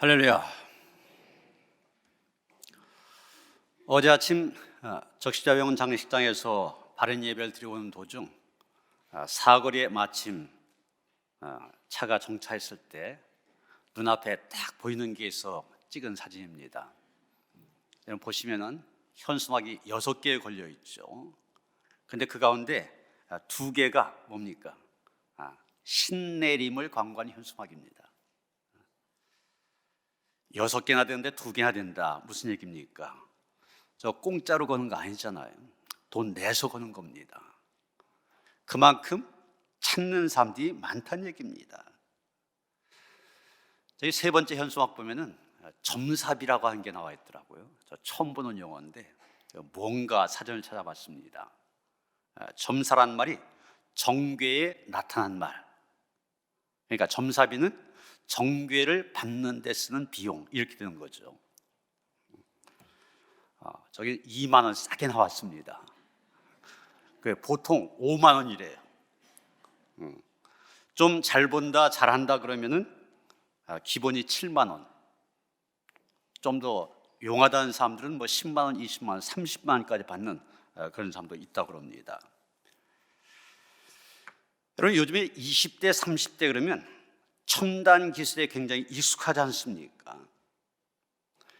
할렐루야. 어제 아침 어, 적시자병원 장례식장에서 바른 예배를 드리고 오는 도중 어, 사거리에 마침 어, 차가 정차했을 때 눈앞에 딱 보이는 게 있어 찍은 사진입니다. 여러분 보시면은 현수막이 여섯 개 걸려 있죠. 근데 그 가운데 아, 두 개가 뭡니까? 아, 신내림을 광고한 현수막입니다. 여섯 개나 되는데 두 개나 된다. 무슨 얘기입니까? 저 공짜로 거는 거 아니잖아요. 돈 내서 거는 겁니다. 그만큼 찾는 사람들이 많다는 얘기입니다. 저희 세 번째 현수막 보면은 점삽이라고 하는 게 나와 있더라고요. 저 처음 보는 용어인데 뭔가 사전을 찾아봤습니다. 점사란 말이 정괴에 나타난 말. 그러니까 점사비는 정괴를 받는 데 쓰는 비용 이렇게 되는 거죠. 아, 저기 2만 원 싸게 나왔습니다. 그 보통 5만 원이래요. 음. 좀잘 본다, 잘한다 그러면은 아, 기본이 7만 원. 좀 더 용하다는 사람들은 뭐 10만 원, 20만 원, 30만 원까지 받는 아, 그런 사람도 있다 그럽니다. 여러분 요즘에 20대, 30대 그러면 첨단 기술에 굉장히 익숙하지 않습니까?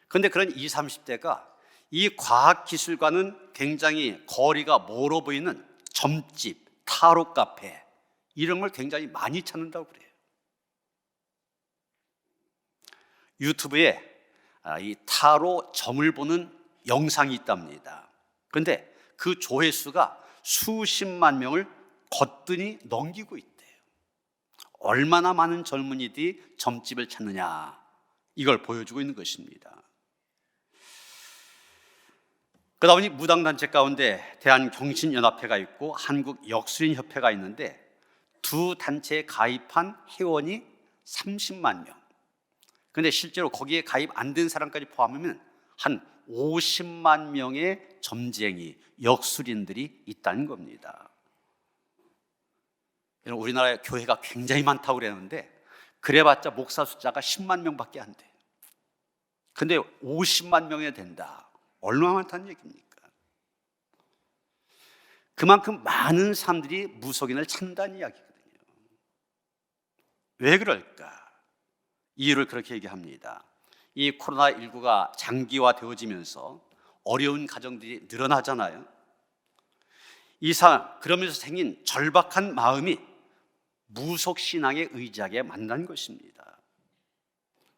그런데 그런 20, 30대가 이 과학 기술과는 굉장히 거리가 멀어 보이는 점집, 타로 카페 이런 걸 굉장히 많이 찾는다고 그래요. 유튜브에 아, 이 타로 점을 보는 영상이 있답니다. 그런데 그 조회수가 수십만 명을 거뜬히 넘기고 있대요. 얼마나 많은 젊은이들이 점집을 찾느냐 이걸 보여주고 있는 것입니다. 그러다 보니 무당단체 가운데 대한경신연합회가 있고 한국역술인협회가 있는데 두 단체에 가입한 회원이 30만 명. 근데 실제로 거기에 가입 안 된 사람까지 포함하면 한 50만 명의 점쟁이, 역술인들이 있다는 겁니다. 우리나라에 교회가 굉장히 많다고 그랬는데 그래봤자 목사 숫자가 10만 명밖에 안 돼. 근데 50만 명이 된다. 얼마나 많다는 얘기입니까? 그만큼 많은 사람들이 무속인을 찾는다는 이야기거든요. 왜 그럴까? 이유를 그렇게 얘기합니다. 이 코로나19가 장기화되어지면서 어려운 가정들이 늘어나잖아요. 이상 그러면서 생긴 절박한 마음이 무속 신앙에 의지하게 만난 것입니다.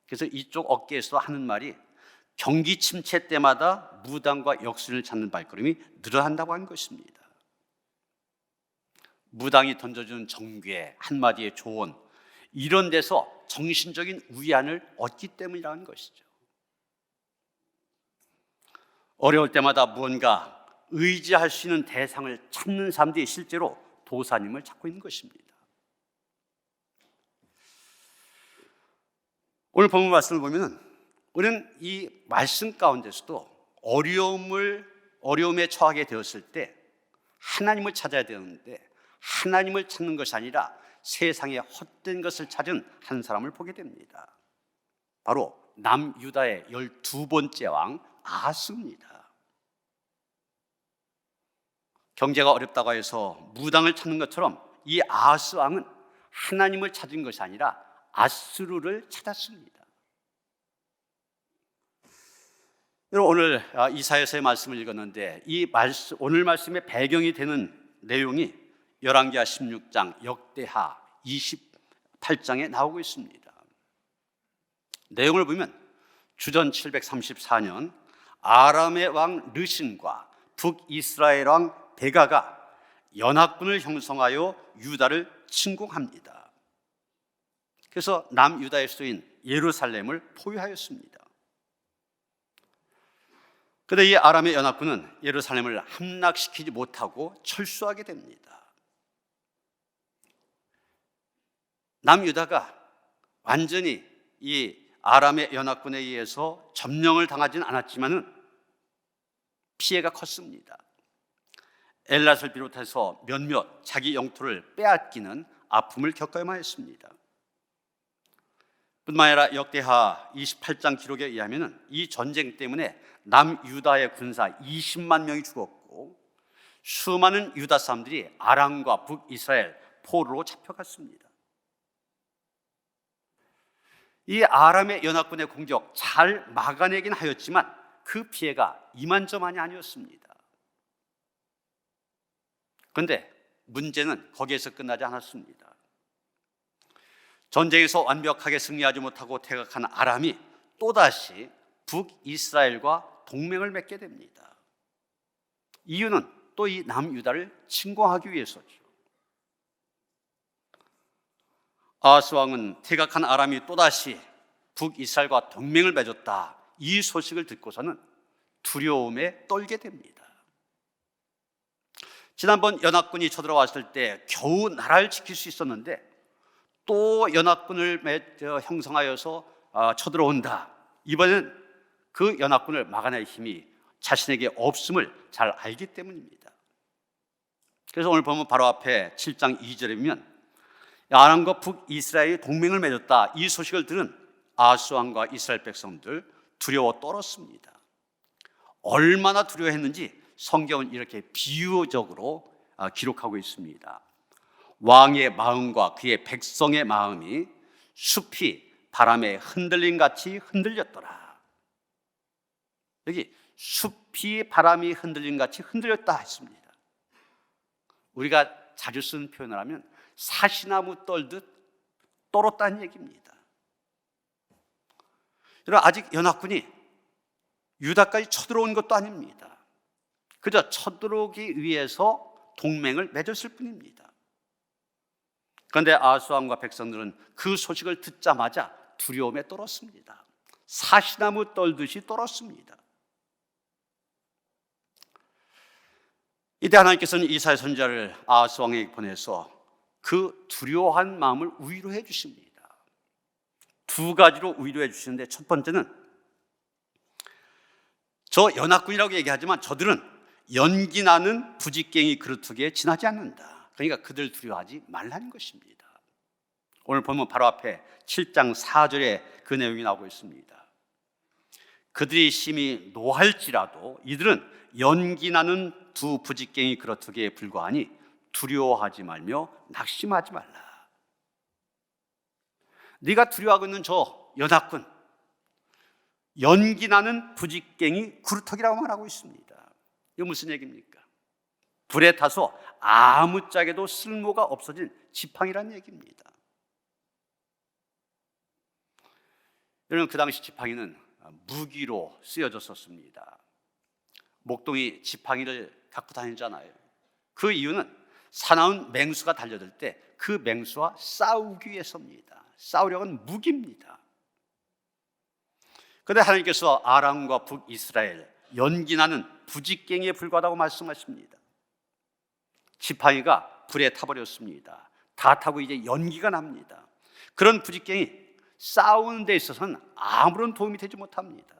그래서 이쪽 업계에서 하는 말이 경기 침체 때마다 무당과 역순을 찾는 발걸음이 늘어난다고 하는 것입니다. 무당이 던져주는 정괴 한마디의 조언 이런 데서 정신적인 위안을 얻기 때문이라는 것이죠. 어려울 때마다 무언가 의지할 수 있는 대상을 찾는 사람들이 실제로 도사님을 찾고 있는 것입니다. 오늘 본문 말씀을 보면은 우리는 이 말씀 가운데서도 어려움을 어려움에 처하게 되었을 때 하나님을 찾아야 되는데 하나님을 찾는 것이 아니라 세상에 헛된 것을 찾은 한 사람을 보게 됩니다. 바로 남유다의 열두 번째 왕 아스입니다. 경제가 어렵다고 해서 무당을 찾는 것처럼 이 아스 왕은 하나님을 찾은 것이 아니라 아스루를 찾았습니다. 여러분 오늘 아, 이사야서의 말씀을 읽었는데 이 말씀 오늘 말씀의 배경이 되는 내용이 열왕기하 16장 역대하 28장에 나오고 있습니다. 내용을 보면 주전 734년 아람의 왕 르신과 북이스라엘 왕 베가가 연합군을 형성하여 유다를 침공합니다. 그래서 남유다의 수도인 예루살렘을 포위하였습니다. 그런데 이 아람의 연합군은 예루살렘을 함락시키지 못하고 철수하게 됩니다. 남유다가 완전히 이 아람의 연합군에 의해서 점령을 당하지는 않았지만은 피해가 컸습니다. 엘랏을 비롯해서 몇몇 자기 영토를 빼앗기는 아픔을 겪어야만 했습니다. 뿐만 아니라 역대하 28장 기록에 의하면 이 전쟁 때문에 남유다의 군사 20만 명이 죽었고 수많은 유다 사람들이 아람과 북이스라엘 포로로 잡혀갔습니다. 이 아람의 연합군의 공격 잘 막아내긴 하였지만 그 피해가 이만저만이 아니었습니다. 그런데 문제는 거기에서 끝나지 않았습니다. 전쟁에서 완벽하게 승리하지 못하고 퇴각한 아람이 또다시 북이스라엘과 동맹을 맺게 됩니다. 이유는 또 이 남유다를 침공하기 위해서죠. 아하스 왕은 퇴각한 아람이 또다시 북이스라엘과 동맹을 맺었다. 이 소식을 듣고서는 두려움에 떨게 됩니다. 지난번 연합군이 쳐들어왔을 때 겨우 나라를 지킬 수 있었는데 또 연합군을 형성하여서 아, 쳐들어온다. 이번엔 그 연합군을 막아낼 힘이 자신에게 없음을 잘 알기 때문입니다. 그래서 오늘 보면 바로 앞에 7장 2절에 보면 아람과 북이스라엘이 동맹을 맺었다. 이 소식을 들은 아하스 왕과 이스라엘 백성들 두려워 떨었습니다. 얼마나 두려워했는지 성경은 이렇게 비유적으로 아, 기록하고 있습니다. 왕의 마음과 그의 백성의 마음이 숲이 바람에 흔들림 같이 흔들렸더라. 여기 숲이 바람이 흔들림 같이 흔들렸다 했습니다. 우리가 자주 쓰는 표현을 하면 사시나무 떨듯 떨었다는 얘기입니다. 여러분 아직 연합군이 유다까지 쳐들어온 것도 아닙니다. 그저 쳐들어오기 위해서 동맹을 맺었을 뿐입니다. 그런데 아수왕과 백성들은 그 소식을 듣자마자 두려움에 떨었습니다. 사시나무 떨듯이 떨었습니다. 이때 하나님께서는 이사야 선자를 아하스 왕에게 보내서 그 두려워한 마음을 위로해 주십니다. 두 가지로 위로해 주시는데 첫 번째는 저 연합군이라고 얘기하지만 저들은 연기 나는 부직갱이 그루트기에 지나지 않는다. 그러니까 그들 두려워하지 말라는 것입니다. 오늘 보면 바로 앞에 7장 4절에 그 내용이 나오고 있습니다. 그들이 심히 노할지라도 이들은 연기 나는 두 부직갱이 그렇트기에 불과하니 두려워하지 말며 낙심하지 말라. 네가 두려워하고 있는 저 연합군 연기 나는 부직갱이 구루터기라고 말하고 있습니다. 이거 무슨 얘기입니까? 불에 타서 아무짝에도 쓸모가 없어진 지팡이라는 얘기입니다. 여러분 그 당시 지팡이는 무기로 쓰여졌었습니다. 목동이 지팡이를 갖고 다니잖아요. 그 이유는 사나운 맹수가 달려들 때 그 맹수와 싸우기 위해서입니다. 싸우려는 무기입니다. 그런데 하나님께서 아람과 북이스라엘 연기나는 부직갱이에 불과하다고 말씀하십니다. 지팡이가 불에 타버렸습니다. 다 타고 이제 연기가 납니다. 그런 부직갱이 싸우는 데 있어서는 아무런 도움이 되지 못합니다.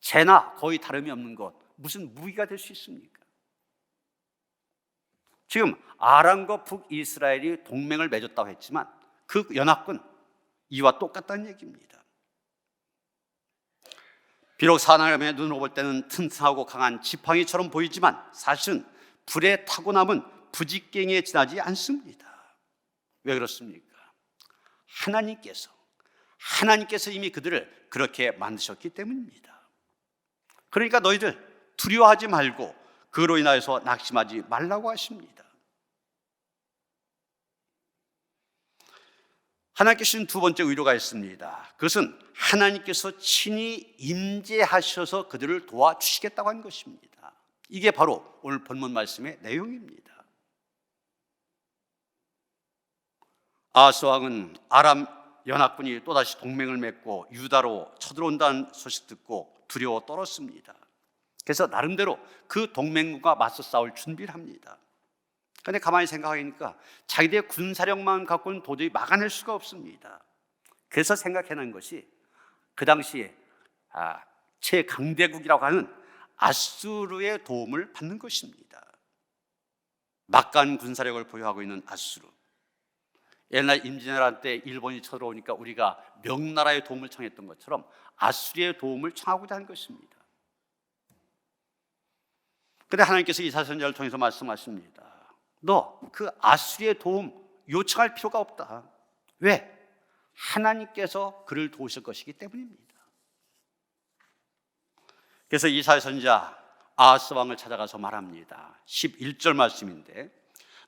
재나 거의 다름이 없는 것 무슨 무기가 될 수 있습니까? 지금 아람과 북이스라엘이 동맹을 맺었다고 했지만 그 연합군 이와 똑같다는 얘기입니다. 비록 사람의 눈으로 볼 때는 튼튼하고 강한 지팡이처럼 보이지만 사실은 불에 타고 남은 부직갱이에 지나지 않습니다. 왜 그렇습니까? 하나님께서 하나님께서 이미 그들을 그렇게 만드셨기 때문입니다. 그러니까 너희들 두려워하지 말고 그로 인하여서 낙심하지 말라고 하십니다. 하나님께 주신 두 번째 의료가 있습니다. 그것은 하나님께서 친히 임재하셔서 그들을 도와주시겠다고 하는 것입니다. 이게 바로 오늘 본문 말씀의 내용입니다. 아하스 왕은 아람 연합군이 또다시 동맹을 맺고 유다로 쳐들어온다는 소식 듣고 두려워 떨었습니다. 그래서 나름대로 그 동맹군과 맞서 싸울 준비를 합니다. 그런데 가만히 생각하니까 자기들의 군사력만 갖고는 도저히 막아낼 수가 없습니다. 그래서 생각해낸 것이 그 당시에 아, 최강대국이라고 하는 아수르의 도움을 받는 것입니다. 막간 군사력을 보유하고 있는 아수르. 옛날 임진왜란 때 일본이 쳐들어오니까 우리가 명나라의 도움을 청했던 것처럼 아수리의 도움을 청하고자 한 것입니다. 근데 하나님께서 이사 선자를 통해서 말씀하십니다. 너 그 아수리의 도움 요청할 필요가 없다. 왜? 하나님께서 그를 도우실 것이기 때문입니다. 그래서 이사 선자 아스 왕을 찾아가서 말합니다. 11절 말씀인데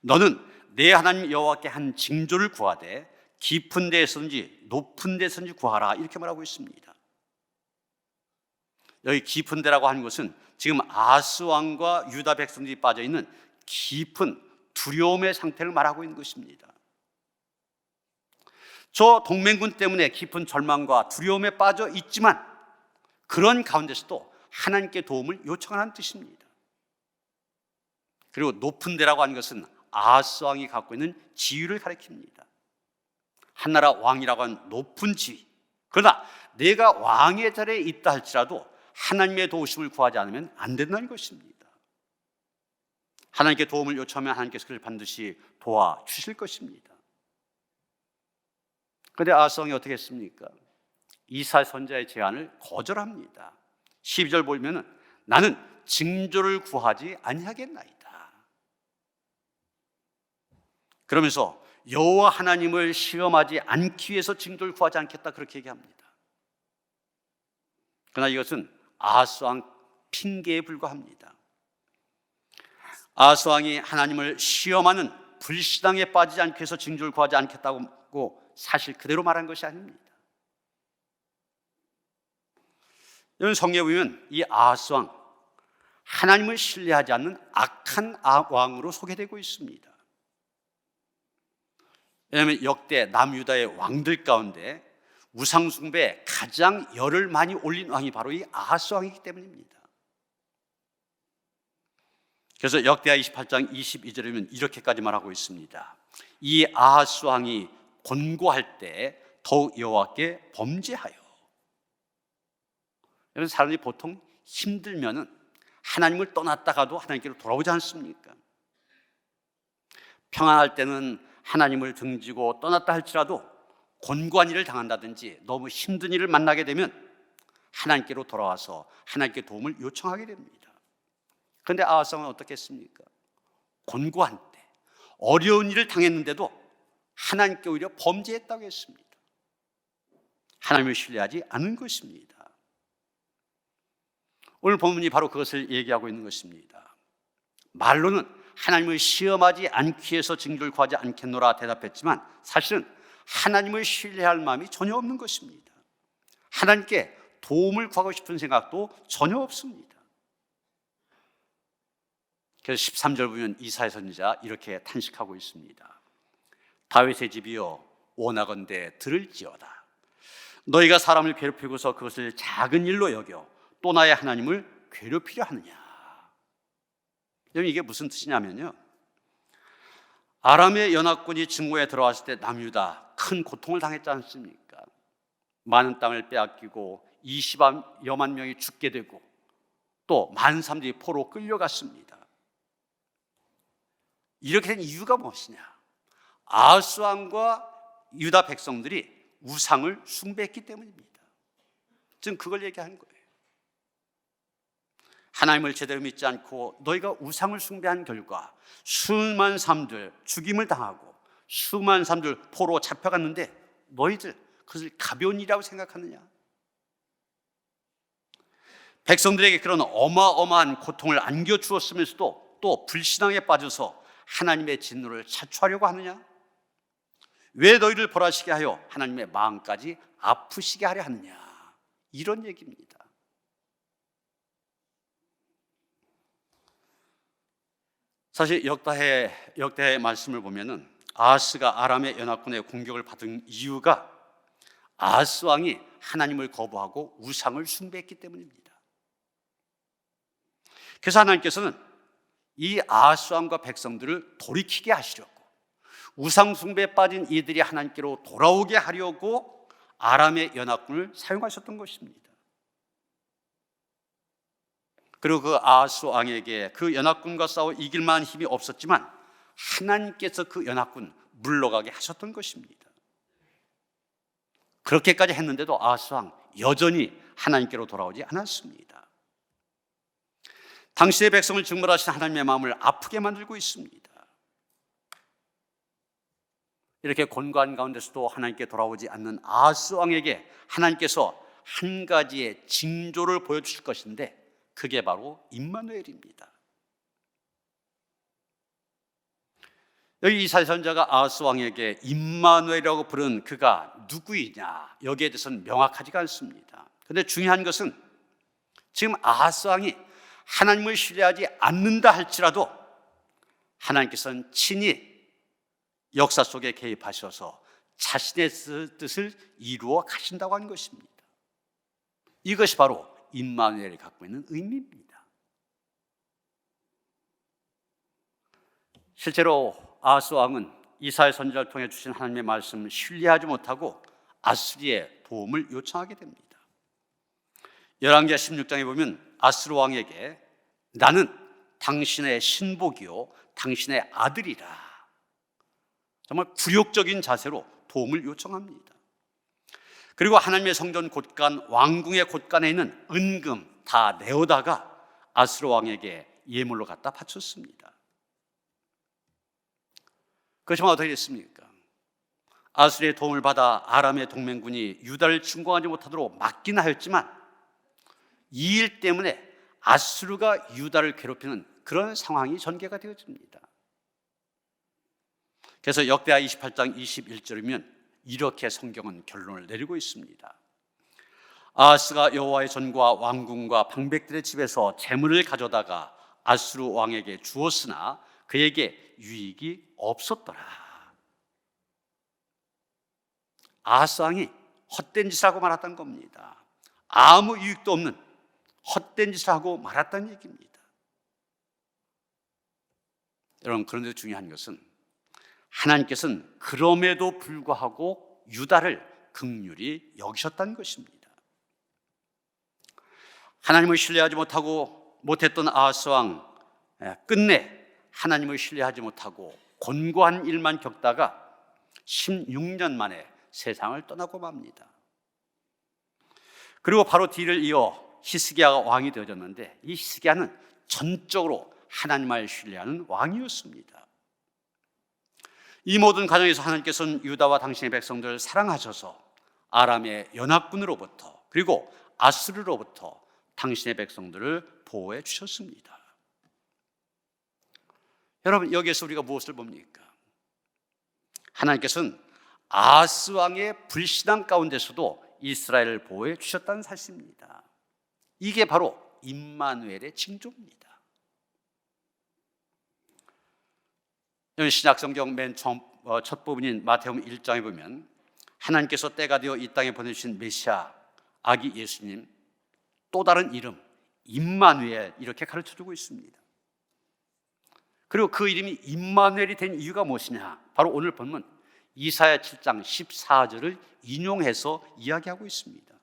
너는 내 하나님 여호와께 한 징조를 구하되 깊은 데서든지 높은 데서든지 구하라 이렇게 말하고 있습니다. 여기 깊은 데라고 하는 것은 지금 아스 왕과 유다 백성들이 빠져 있는 깊은 두려움의 상태를 말하고 있는 것입니다. 저 동맹군 때문에 깊은 절망과 두려움에 빠져 있지만 그런 가운데서도 하나님께 도움을 요청하는 뜻입니다. 그리고 높은 데라고 하는 것은 아하스 왕이 갖고 있는 지위를 가리킵니다. 한나라 왕이라고 하는 높은 지위. 그러나 내가 왕의 자리에 있다 할지라도 하나님의 도우심을 구하지 않으면 안 된다는 것입니다. 하나님께 도움을 요청하면 하나님께서 그를 반드시 도와주실 것입니다. 그런데 왕이 어떻게 했습니까? 이사 선자의 제안을 거절합니다. 12절 보면은 나는 징조를 구하지 아니하겠나이다. 그러면서 여호와 하나님을 시험하지 않기 위해서 징조를 구하지 않겠다 그렇게 얘기합니다. 그러나 이것은 아하스 왕 핑계에 불과합니다. 아하스 왕이 하나님을 시험하는 불신앙에 빠지지 않기 위해서 징조를 구하지 않겠다고 사실 그대로 말한 것이 아닙니다. 여러분 성경에 보면 이 아하스 왕 하나님을 신뢰하지 않는 악한 아- 왕으로 소개되고 있습니다. 왜냐하면 역대 남유다의 왕들 가운데 우상 숭배에 가장 열을 많이 올린 왕이 바로 이 아하스 왕이기 때문입니다. 그래서 역대하 28장 22절에 면 이렇게까지 말하고 있습니다. 이 아하스 왕이 권고할 때 더욱 여호와께 범죄하여 여러분 사람이 보통 힘들면은 하나님을 떠났다가도 하나님께로 돌아오지 않습니까? 평안할 때는 하나님을 등지고 떠났다 할지라도 곤고한 일을 당한다든지 너무 힘든 일을 만나게 되면 하나님께로 돌아와서 하나님께 도움을 요청하게 됩니다. 그런데 아하성은 어떻게 했습니까? 곤고한 때 어려운 일을 당했는데도 하나님께 오히려 범죄했다고 했습니다. 하나님을 신뢰하지 않은 것입니다. 오늘 본문이 바로 그것을 얘기하고 있는 것입니다. 말로는 하나님을 시험하지 않기 위해서 징조를 구하지 않겠노라 대답했지만 사실은 하나님을 신뢰할 마음이 전혀 없는 것입니다. 하나님께 도움을 구하고 싶은 생각도 전혀 없습니다. 그래서 13절 보면 이사야 선지자 이렇게 탄식하고 있습니다. 다윗의 집이여 원하건대 들을지어다. 너희가 사람을 괴롭히고서 그것을 작은 일로 여겨 또 나의 하나님을 괴롭히려 하느냐. 여러분 이게 무슨 뜻이냐면요. 아람의 연합군이 증오에 들어왔을 때 남유다 큰 고통을 당했지 않습니까? 많은 땅을 빼앗기고 20여만 명이 죽게 되고 또 많은 사람들이 포로 끌려갔습니다. 이렇게 된 이유가 무엇이냐? 아하스 왕과 유다 백성들이 우상을 숭배했기 때문입니다. 지금 그걸 얘기하는 거예요. 하나님을 제대로 믿지 않고 너희가 우상을 숭배한 결과 수많은 사람들 죽임을 당하고 수많은 사람들 포로 잡혀갔는데 너희들 그것을 가벼운 일이라고 생각하느냐? 백성들에게 그런 어마어마한 고통을 안겨주었으면서도 또 불신앙에 빠져서 하나님의 진노를 자초하려고 하느냐? 왜 너희를 벌하시게 하여 하나님의 마음까지 아프시게 하려 하느냐? 이런 얘기입니다. 사실 역다해 역대의 말씀을 보면은 아하스가 아람의 연합군의 공격을 받은 이유가 아하스 왕이 하나님을 거부하고 우상을 숭배했기 때문입니다. 그래서 하나님께서는 이 아하스 왕과 백성들을 돌이키게 하시려고 우상 숭배에 빠진 이들이 하나님께로 돌아오게 하려고 아람의 연합군을 사용하셨던 것입니다. 그리고 그 아하스 왕에게 그 연합군과 싸워 이길 만한 힘이 없었지만 하나님께서 그 연합군 물러가게 하셨던 것입니다. 그렇게까지 했는데도 아하스 왕 여전히 하나님께로 돌아오지 않았습니다. 당시의 백성을 증벌하신 하나님의 마음을 아프게 만들고 있습니다. 이렇게 곤고한 가운데서도 하나님께 돌아오지 않는 아하스 왕에게 하나님께서 한 가지의 징조를 보여주실 것인데 그게 바로 임마누엘입니다. 여기 이사야 선자가 아하스 왕에게 임마누엘이라고 부른 그가 누구이냐 여기에 대해서는 명확하지가 않습니다. 그런데 중요한 것은 지금 아하스 왕이 하나님을 신뢰하지 않는다 할지라도 하나님께서는 친히 역사 속에 개입하셔서 자신의 뜻을 이루어 가신다고 하는 것입니다. 이것이 바로 임마누엘이 갖고 있는 의미입니다. 실제로 아하스 왕은 이사의 선지자를 통해 주신 하나님의 말씀을 신뢰하지 못하고 아스리의 도움을 요청하게 됩니다. 열왕기하 16장에 보면 아스르 왕에게 나는 당신의 신복이요 당신의 아들이라 정말 굴욕적인 자세로 도움을 요청합니다. 그리고 하나님의 성전 곳간 왕궁의 곳간에 있는 은금 다 내어다가 아스로 왕에게 예물로 갖다 바쳤습니다. 그렇지만 어떻게 됐습니까? 아스리의 도움을 받아 아람의 동맹군이 유다를 침공하지 못하도록 막긴 하였지만 이 일 때문에 아스루가 유다를 괴롭히는 그런 상황이 전개가 되어집니다. 그래서 역대하 28장 21절이면 이렇게 성경은 결론을 내리고 있습니다. 아하스가 여호와의 전과 왕궁과 방백들의 집에서 재물을 가져다가 아스루 왕에게 주었으나 그에게 유익이 없었더라. 아하스 왕이 헛된 짓을 하고 말았던 겁니다. 아무 유익도 없는 헛된 짓을 하고 말았다는 얘기입니다. 여러분 그런데 중요한 것은 하나님께서는 그럼에도 불구하고 유다를 극률이 여기셨다는 것입니다. 하나님을 신뢰하지 못하고 못했던 아하스 왕 예, 끝내 하나님을 신뢰하지 못하고 곤고한 일만 겪다가 16년 만에 세상을 떠나고 맙니다. 그리고 바로 뒤를 이어 히스기야가 왕이 되어졌는데 이 히스기야는 전적으로 하나님을 신뢰하는 왕이었습니다. 이 모든 과정에서 하나님께서는 유다와 당신의 백성들을 사랑하셔서 아람의 연합군으로부터 그리고 아스르로부터 당신의 백성들을 보호해 주셨습니다. 여러분 여기에서 우리가 무엇을 봅니까? 하나님께서는 아스 왕의 불신앙 가운데서도 이스라엘을 보호해 주셨다는 사실입니다. 이게 바로 임마누엘의 징조입니다. 여기 신약 성경 맨 처음 어, 첫 부분인 마태복음 1장에 보면 하나님께서 때가 되어 이 땅에 보내주신 메시아 아기 예수님 또 다른 이름 임마누엘 이렇게 가르쳐 주고 있습니다. 그리고 그 이름이 임마누엘이 된 이유가 무엇이냐? 바로 오늘 본문 이사야 7장 14절을 인용해서 이야기하고 있습니다.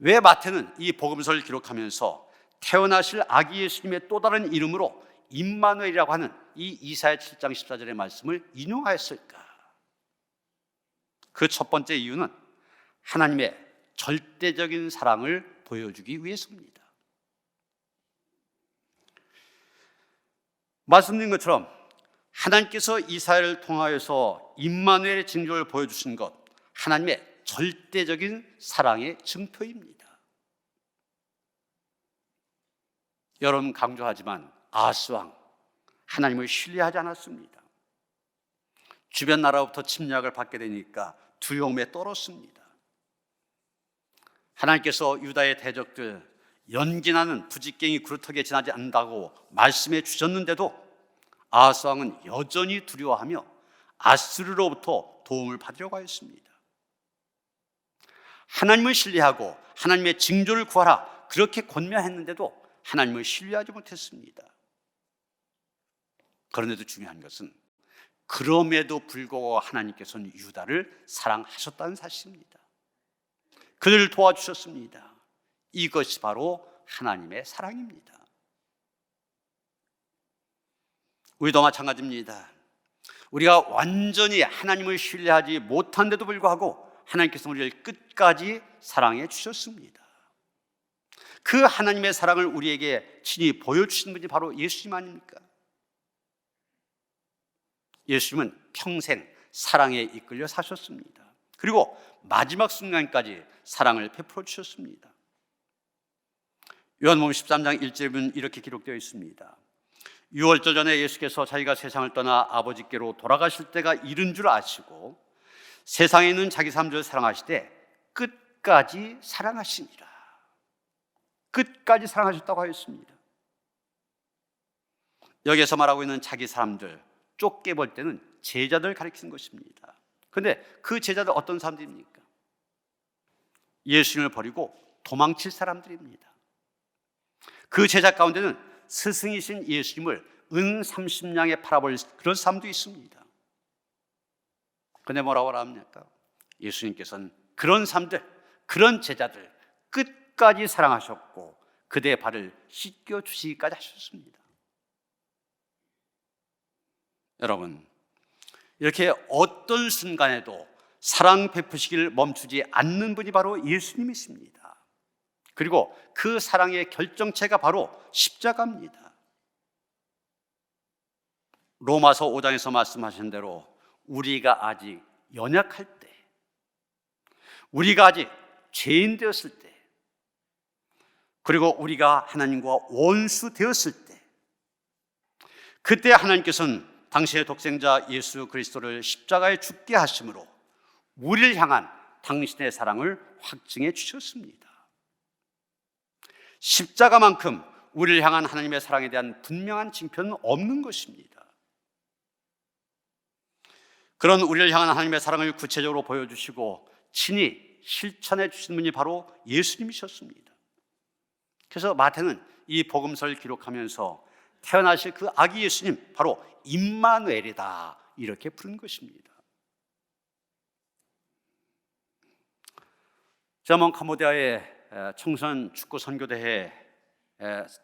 왜 마태는 이 복음서를 기록하면서 태어나실 아기 예수님의 또 다른 이름으로 임마누엘이라고 하는 이 이사야 7장 14절의 말씀을 인용하였을까? 그 첫 번째 이유는 하나님의 절대적인 사랑을 보여주기 위해서입니다. 말씀드린 것처럼 하나님께서 이사야를 통하여서 임마누엘의 징조를 보여주신 것 하나님의 절대적인 사랑의 증표입니다. 여러분 강조하지만 아스왕 하나님을 신뢰하지 않았습니다. 주변 나라부터 침략을 받게 되니까 두려움에 떨었습니다. 하나님께서 유다의 대적들 연기나는 부직갱이 그루터기에 지나지 않는다고 말씀해 주셨는데도 아하스 왕은 여전히 두려워하며 아스르로부터 도움을 받으려고 하였습니다. 하나님을 신뢰하고 하나님의 징조를 구하라 그렇게 권면했는데도 하나님을 신뢰하지 못했습니다. 그런데도 중요한 것은 그럼에도 불구하고 하나님께서는 유다를 사랑하셨다는 사실입니다. 그들을 도와주셨습니다. 이것이 바로 하나님의 사랑입니다. 우리도 마찬가지입니다. 우리가 완전히 하나님을 신뢰하지 못한데도 불구하고 하나님께서 우리를 끝까지 사랑해 주셨습니다. 그 하나님의 사랑을 우리에게 친히 보여주신 분이 바로 예수님 아닙니까? 예수님은 평생 사랑에 이끌려 사셨습니다. 그리고 마지막 순간까지 사랑을 베풀어 주셨습니다. 요한복음 13장 1절에 보면 이렇게 기록되어 있습니다. 6월절 전에 예수께서 자기가 세상을 떠나 아버지께로 돌아가실 때가 이른 줄 아시고 세상에 있는 자기 사람들을 사랑하시되 끝까지 사랑하시니라. 끝까지 사랑하셨다고 하였습니다. 여기에서 말하고 있는 자기 사람들 좁게 볼 때는 제자들 가리키는 것입니다. 근데 그 제자들 어떤 사람들입니까? 예수님을 버리고 도망칠 사람들입니다. 그 제자 가운데는 스승이신 예수님을 은 30냥에 팔아버릴 그런 사람도 있습니다. 근데 뭐라고 합니까? 예수님께서는 그런 사람들, 그런 제자들 끝까지 사랑하셨고 그대의 발을 씻겨 주시기까지 하셨습니다. 여러분, 이렇게 어떤 순간에도 사랑 베푸시기를 멈추지 않는 분이 바로 예수님이십니다. 그리고 그 사랑의 결정체가 바로 십자가입니다. 로마서 5장에서 말씀하신 대로 우리가 아직 연약할 때, 우리가 아직 죄인 되었을 때, 그리고 우리가 하나님과 원수 되었을 때, 그때 하나님께서는 당신의 독생자 예수 그리스도를 십자가에 죽게 하심으로 우리를 향한 당신의 사랑을 확증해 주셨습니다. 십자가만큼 우리를 향한 하나님의 사랑에 대한 분명한 징표는 없는 것입니다. 그런 우리를 향한 하나님의 사랑을 구체적으로 보여주시고 친히 실천해 주신 분이 바로 예수님이셨습니다. 그래서 마태는 이 복음서를 기록하면서 태어나실 그 아기 예수님 바로 임마누엘이다 이렇게 부른 것입니다. 제가 캄보디아의 청소년 축구 선교대회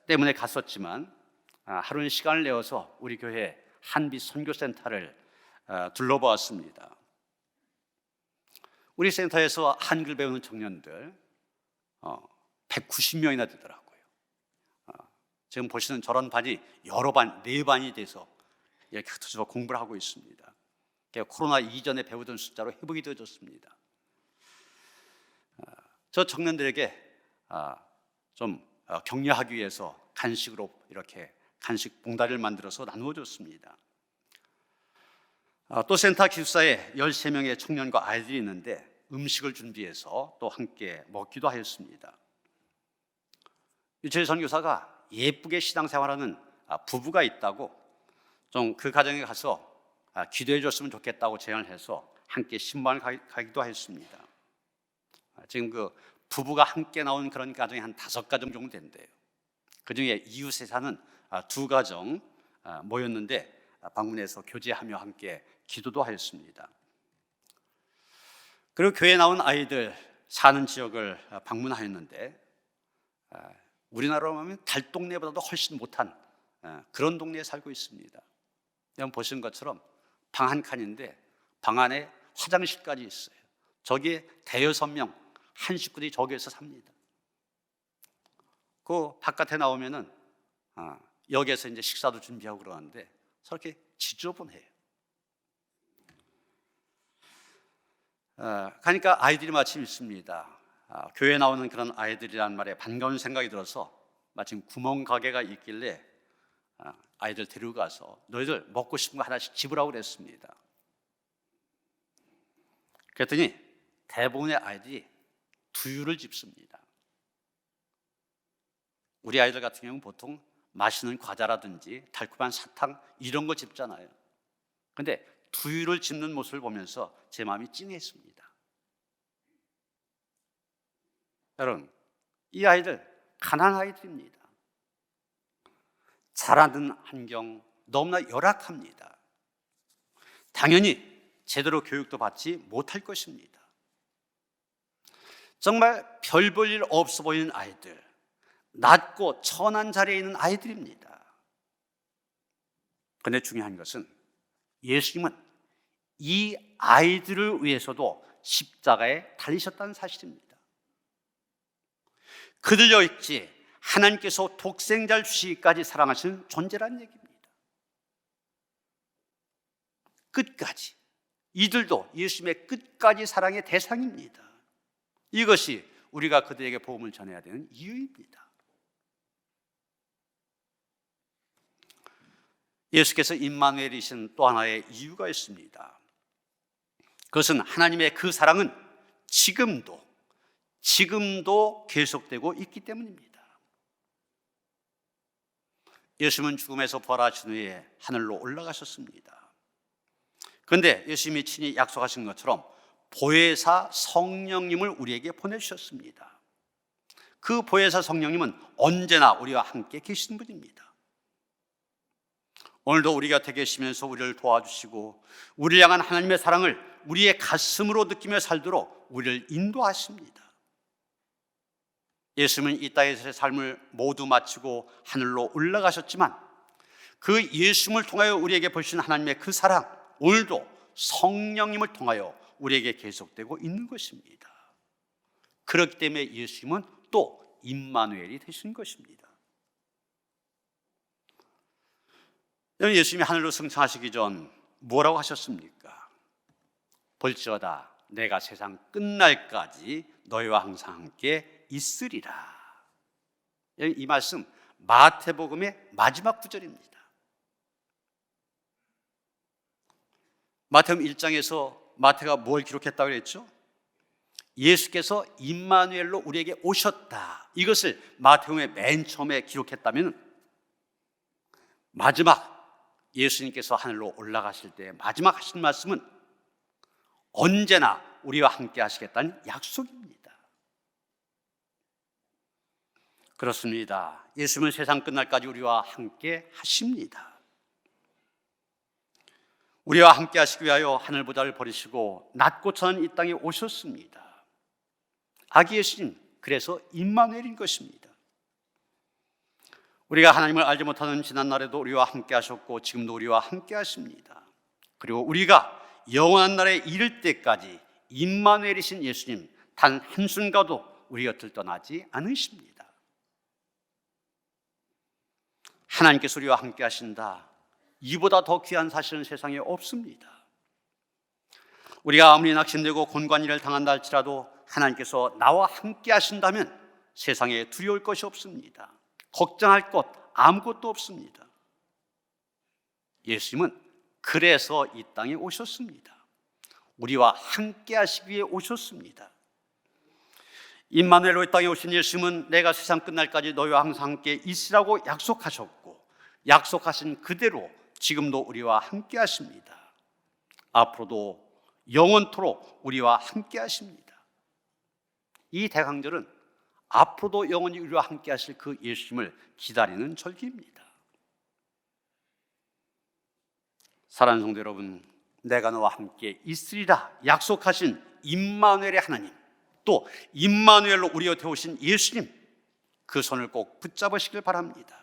때문에 갔었지만 아, 하루는 시간을 내어서 우리 교회 한비 선교센터를 어, 둘러보았습니다. 우리 센터에서 한글 배우는 청년들 190명이나 어, 되더라고요. 어, 지금 보시는 저런 반이 여러 반, 네 반이 돼서 이렇게 흩어져 공부를 하고 있습니다. 코로나 이전에 배우던 숫자로 회복이 되어졌습니다. 저 청년들에게 좀 격려하기 위해서 간식으로 이렇게 간식 봉다리를 만들어서 나누어 줬습니다. 또 센터 기숙사에 13명의 청년과 아이들이 있는데 음식을 준비해서 또 함께 먹기도 하였습니다. 유채 선 교사가 예쁘게 신앙생활하는 아, 부부가 있다고 좀 그 가정에 가서 아, 기도해 줬으면 좋겠다고 제안을 해서 함께 신방을 가기도 했습니다. 아, 지금 그 부부가 함께 나온 그런 가정이 한 다섯 가정 정도 된대요. 그 중에 이웃에 사는 두 가정 모였는데 방문해서 교제하며 함께 기도도 하였습니다. 그리고 교회에 나온 아이들 사는 지역을 방문하였는데 우리나라로 하면 달동네보다도 훨씬 못한 그런 동네에 살고 있습니다. 여러분 보시는 것처럼 방 한 칸인데 방 안에 화장실까지 있어요. 저기에 대여섯 명, 한 식구들이 저기에서 삽니다. 그 바깥에 나오면은 아, 여기에서 이제 식사도 준비하고 그러는데 저렇게 지저분해요. 어, 가니까 아이들이 마침 있습니다. 아, 교회 나오는 그런 아이들이란 말에 반가운 생각이 들어서 마침 구멍 가게가 있길래 아, 아이들 데리고 가서 너희들 먹고 싶은 거 하나씩 집으라고 그랬습니다. 그랬더니 대부분의 아이들이 두유를 집습니다. 우리 아이들 같은 경우는 보통 맛있는 과자라든지 달콤한 사탕 이런 거 집잖아요. 근데 두유를 집는 모습을 보면서 제 마음이 찡했습니다. 여러분, 이 아이들 가난한 아이들입니다. 자라는 환경 너무나 열악합니다. 당연히 제대로 교육도 받지 못할 것입니다. 정말 별 볼 일 없어 보이는 아이들, 낮고 천한 자리에 있는 아이들입니다. 근데 중요한 것은 예수님은 이 아이들을 위해서도 십자가에 달리셨다는 사실입니다. 그들 역시 하나님께서 독생자를 주시기까지 사랑하시는 존재라는 얘기입니다. 끝까지. 이들도 예수님의 끝까지 사랑의 대상입니다. 이것이 우리가 그들에게 복음을 전해야 되는 이유입니다. 예수께서 임마누엘이신 또 하나의 이유가 있습니다. 그것은 하나님의 그 사랑은 지금도 지금도 계속되고 있기 때문입니다. 예수님은 죽음에서 부활하신 후에 하늘로 올라가셨습니다. 그런데 예수님이 친히 약속하신 것처럼 보혜사 성령님을 우리에게 보내주셨습니다. 그 보혜사 성령님은 언제나 우리와 함께 계신 분입니다. 오늘도 우리 곁에 계시면서 우리를 도와주시고 우리를 향한 하나님의 사랑을 우리의 가슴으로 느끼며 살도록 우리를 인도하십니다. 예수님은 이 땅에서의 삶을 모두 마치고 하늘로 올라가셨지만 그 예수님을 통하여 우리에게 보신 하나님의 그 사랑 오늘도 성령님을 통하여 우리에게 계속되고 있는 것입니다. 그렇기 때문에 예수님은 또 임마누엘이 되신 것입니다. 예수님이 하늘로 승천하시기 전 뭐라고 하셨습니까? 볼지어다 내가 세상 끝날까지 너희와 항상 함께 있으리라. 이 말씀 마태복음의 마지막 구절입니다. 마태복음 1장에서 마태가 뭘 기록했다고 그랬죠? 예수께서 임마누엘로 우리에게 오셨다. 이것을 마태복음의 맨 처음에 기록했다면 마지막 예수님께서 하늘로 올라가실 때 마지막 하신 말씀은 언제나 우리와 함께 하시겠다는 약속입니다. 그렇습니다. 예수님은 세상 끝날까지 우리와 함께 하십니다. 우리와 함께 하시기 위하여 하늘보다를 버리시고 낮고 천한 이 땅에 오셨습니다. 아기 예수님, 그래서 임마누엘인 것입니다. 우리가 하나님을 알지 못하는 지난 날에도 우리와 함께 하셨고 지금도 우리와 함께 하십니다. 그리고 우리가 영원한 날에 이를 때까지 임마누엘이신 예수님 단 한순간도 우리 곁을 떠나지 않으십니다. 하나님께서 우리와 함께 하신다. 이보다 더 귀한 사실은 세상에 없습니다. 우리가 아무리 낙심되고 곤관이를 당한다 할지라도 하나님께서 나와 함께 하신다면 세상에 두려울 것이 없습니다. 걱정할 것 아무것도 없습니다. 예수님은 그래서 이 땅에 오셨습니다. 우리와 함께 하시기 위해 오셨습니다. 임마누엘로 이 땅에 오신 예수님은 내가 세상 끝날까지 너희와 항상 함께 있으라고 약속하셨고 약속하신 그대로 지금도 우리와 함께 하십니다. 앞으로도 영원토록 우리와 함께 하십니다. 이 대강절은 앞으로도 영원히 우리와 함께 하실 그 예수님을 기다리는 절기입니다. 사랑하는 성도 여러분, 내가 너와 함께 있으리라 약속하신 임마누엘의 하나님, 또 임마누엘로 우리 곁에 오신 예수님, 그 손을 꼭 붙잡으시길 바랍니다.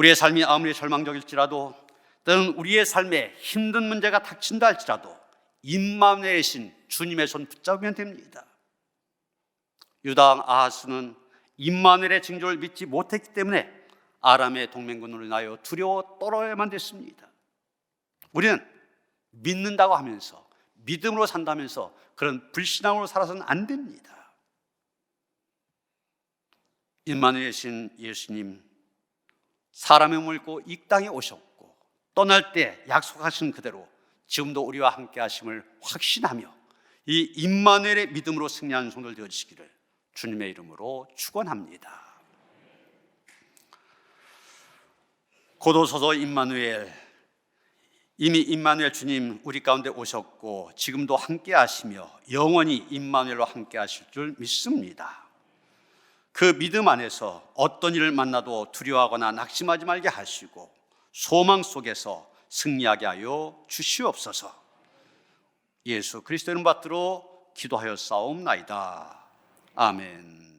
우리의 삶이 아무리 절망적일지라도 또는 우리의 삶에 힘든 문제가 닥친다 할지라도 임마누엘이신 주님의 손 붙잡으면 됩니다. 유다 아하스는 임마누엘의 징조를 믿지 못했기 때문에 아람의 동맹군을 인하여 두려워 떨어야만 됐습니다. 우리는 믿는다고 하면서 믿음으로 산다면서 그런 불신앙으로 살아서는 안 됩니다. 임마누엘 신 예수님 사람의 물고 이 땅에 오셨고 떠날 때 약속하신 그대로 지금도 우리와 함께 하심을 확신하며 이 임마누엘의 믿음으로 승리하는 성들 되어주시기를 주님의 이름으로 축원합니다. 고도서서 임마누엘 이미 임마누엘 주님 우리 가운데 오셨고 지금도 함께 하시며 영원히 임마누엘로 함께 하실 줄 믿습니다. 그 믿음 안에서 어떤 일을 만나도 두려워하거나 낙심하지 말게 하시고 소망 속에서 승리하게 하여 주시옵소서. 예수 그리스도 이름 받들어 기도하여 싸움나이다. 아멘.